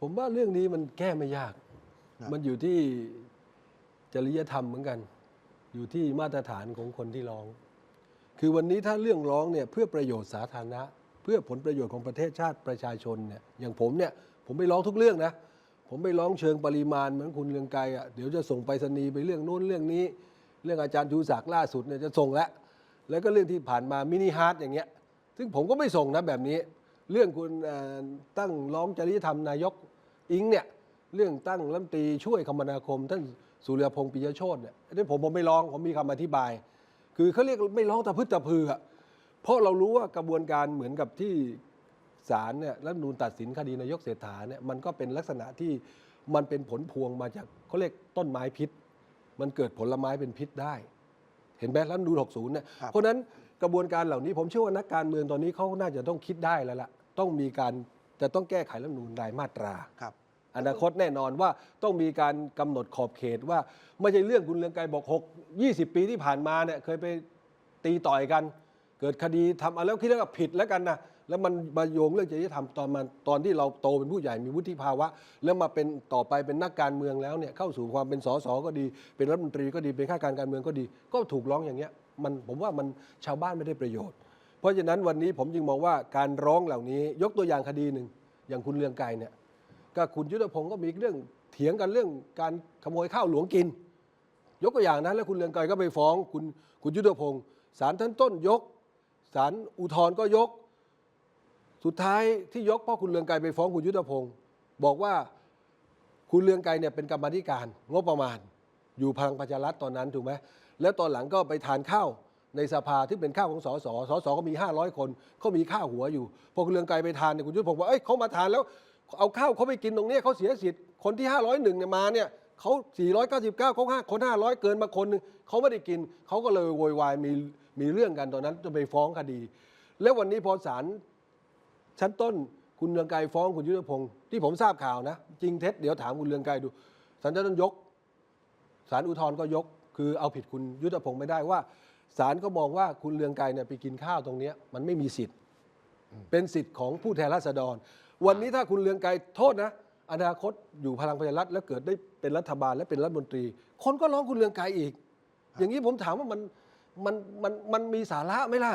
ผมว่าเรื่องนี้มันแก้ไม่ยากครับมันอยู่ที่จริยธรรมเหมือนกัน อยู่ที่มาตรฐานของคนที่ร้อง คือวันนี้ถ้าเรื่องร้องเนี่ยเพื่อประโยชน์สาธารณะ เพื่อผลประโยชน์ของประเทศชาติประชาชนเนี่ยอย่างผมเนี่ยผมไปร้องทุกเรื่องนะ ผมไปร้องเชิงปริมาณเหมือนคุณเรืองไกรอะเดี๋ยวจะส่งไปรษณีย์ไปเรื่องโน้นเรื่องนี้ เรื่องอาจารย์ชูศักดิ์ล่าสุดเนี่ยจะส่งแล้วแล้วก็เรื่องที่ผ่านมามินิฮาร์ดอย่างเงี้ย ซึ่งผมก็ไม่ส่งนะแบบนี้ เรื่องคุณเอ่อตั้งร้องจริยธรรมนายกอิงเนี่ยเรื่องตั้งรัฐมนตรีช่วยคมนาคม ท่านสุริยพงษ์ปิยโชตเนี่ยอันนี้ผมผมไม่ร้องผมมีคำอธิบาย คือเขาเรียกไม่ร้องตะพึดตะพืออะเพราะเรารู้ว่ากระบวนการเหมือนกับที่ศาลเนี่ยรัฐธรรมนูนตัดสินคดีนายกเศรษฐาเนี่ยมันก็เป็นลักษณะที่มันเป็นผลพวงมาจากเขาเรียกต้นไม้พิษ มันเกิดผลไม้เป็นพิษได้ เห็นไหมรัฐธรรมนูล60เนี่ยครับเพราะฉะนั้นกระบวนการเหล่านี้ผมเชื่อว่านักการเมืองตอนนี้เขาน่าจะต้องคิดได้แล้วล่ะ ต้องมีการจะต้องแก้ไขรัฐธรรมนูลรายมาตรา ครับ อนาคตแน่นอนว่าต้องมีการกำหนดขอบเขตว่าไม่ใช่เรื่องคุณเรืองไกรบอก 6 20 ปีที่ผ่านมาเนี่ยเคยไปตีต่อยกัน เกิดคดีทำอะไรแล้วคิดว่าผิดแล้วกันนะแล้วมันมาโยงเรื่องจริยธรรมตอนมันตอนที่เราโตเป็นผู้ใหญ่มีวุฒิภาวะ แล้วมาเป็นต่อไปเป็นนักการเมืองแล้วเนี่ยเข้าสู่ความเป็นสสก็ดี เป็นรัฐมนตรีก็ดีเป็นข้าการการเมืองก็ดี ก็ถูกร้องอย่างเงี้ยมันผมว่ามันชาวบ้านไม่ได้ประโยชน์ เพราะฉะนั้นวันนี้ผมจึงมองว่าการร้องเหล่านี้ยกตัวอย่างคดีหนึ่งอย่างคุณเรืองไกรเนี่ยก็คุณยุทธพงศ์ก็มีเรื่องเถียงกันเรื่องการขโมยข้าวหลวงกิน ยกตัวอย่างนะแล้วคุณเรืองไกรก็ไปฟ้องคุณคุณยุทธพงศ์ศาลชั้นต้นยกศาลอุทธรณ์ก็ยก สุดท้ายที่ยกเพราะคุณเรืองไกรไปฟ้องคุณยุทธพงศ์บอกว่าคุณเรืองไกรเนี่ยเป็นกรรมธิการงบประมาณ อยู่พลังประชารัฐตอนนั้นถูกไหมแล้วตอนหลังก็ไปทานข้าว ในสภาที่เป็นข้าวของสสสสก็มี 500 คนเขามีข้าวหัวอยู่ พอคุณเรืองไกรไปทานเนี่ยคุณยุทธพงศ์บอกเอ้ยเขามาทานแล้วเอาข้าวเขาไปกินตรงนี้เขาเสียสิทธิ์คนที่ 501เนี่ยมาเนี่ยเขา 499เขาห้าคน 500 เกินมาคนหนึงเขาไม่ได้กินเขาก็เลยโวยวายมีมีเรื่องกันตอนนั้นจะไปฟ้องคดี แล้ววันนี้พอศาลชั้นต้นคุณเรืองไกรฟ้องคุณยุทธพงศ์ที่ผมทราบข่าวนะ จริงเท็จเดี๋ยวถามคุณเรืองไกรดูศาลชั้นต้นยกศาลอุทธรณ์ก็ยก คือเอาผิดคุณยุทธพงศ์ไม่ได้ว่า ศาลก็มองว่าคุณเลืองไกรเนี่ยไปกินข้าวตรงเนี้ยมันไม่มีสิทธิ์ เป็นสิทธิ์ของผู้แทนราษฎร วันนี้ถ้าคุณเลืองไกรโทษนะ อนาคตอยู่พลังประชารัฐแล้วเกิดได้เป็นรัฐบาลและเป็นรัฐมนตรี คนก็ร้องคุณเลืองไกรอีก อย่างนี้ผมถามว่ามันมันมันมันมีสาระไหมล่ะ